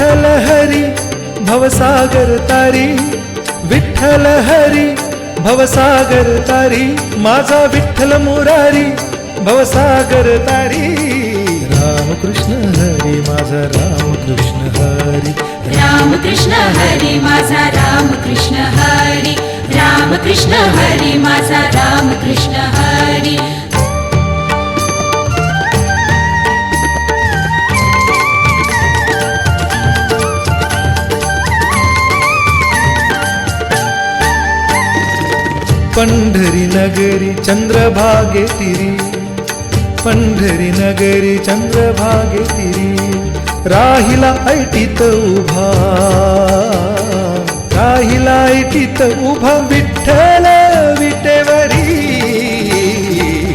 हरी भवसागर तारी. विठ्ठल हरी भवसागर तारी. माझा विठ्ठल मुरारी भवसागर तारी. रामकृष्ण हरी माझा रामकृष्ण हरी. रामकृष्ण हरी माझा रामकृष्ण हरी. रामकृष्ण हरी माझा राम पंढरी नगरी चंद्रभागे तिरी. पंढरी नगरी चंद्रभागे तिरी. राहिला ऐटीत उभा. राहिला ऐटीत उभा विठ्ठल विटेवरी.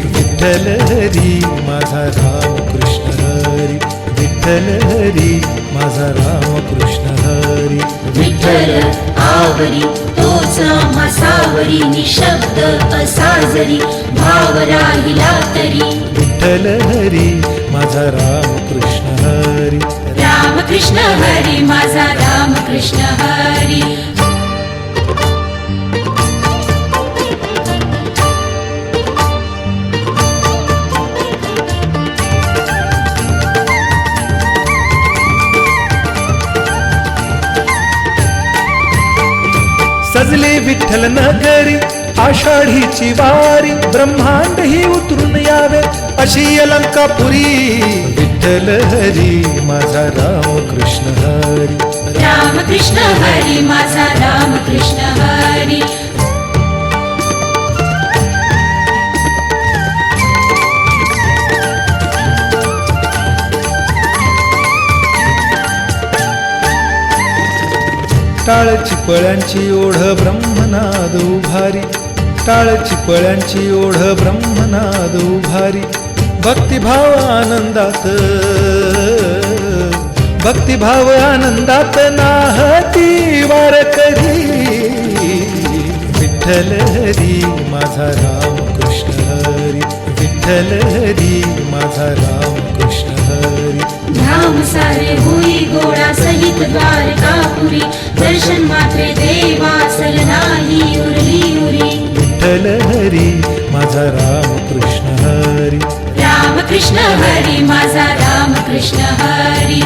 विठ्ठल हरी माझा राम कृष्ण हरी. विठ्ठल हरी माझा राम कृष्ण हरी. विठ्ठल आवरी तोच आम्हा सावरी निशब्द असा जरी भाव राहिला तरी. विठ्ठल हरी माझा राम कृष्ण हरी. रामकृष्ण हरी माझा रामकृष्ण हरी. सजले विठ्ठल नगरी आषाढीची वारी ब्रह्मांड ही उतरून यावे. अशी अलंकापुरी विठ्ठल हरी माझा राम कृष्ण हरी. रामकृष्ण हरी माझा रामकृष्ण हरी. टाळ चिपळ्यांची ओढ ब्रह्मनाद उभारी. टाळ चिपळ्यांची ओढ ब्रह्मनाद उभारी. भक्तिभाव आनंदात भक्तिभाव आनंदात नाहती वार कधी विठ्ठल हरी माझा राम कृष्ण हरी. विठ्ठल हरी माझा राम कृष्ण धाम सारे होई गोळा सहित द्वारकापुरी। दर्शन मात्रे देवासल नाही उरली उरी। विठ्ठल हरी माझा राम कृष्ण हरी। रामकृष्ण हरी माझा रामकृष्ण हरी।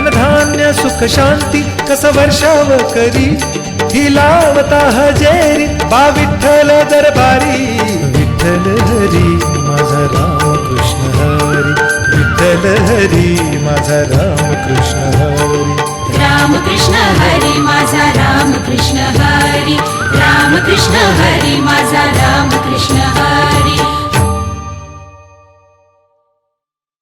धनधान्य सुख शांती कस वर्षाव करी? ही लावता हजेरी बा विठ्ठल दरबारी. विठ्ठल हरी माझा राम कृष्ण हरी. विठ्ठल हरी माझा राम कृष्ण हरी. रामकृष्ण हरी माझा रामकृष्ण हरी. रामकृष्ण हरी माझा रामकृष्ण हरी.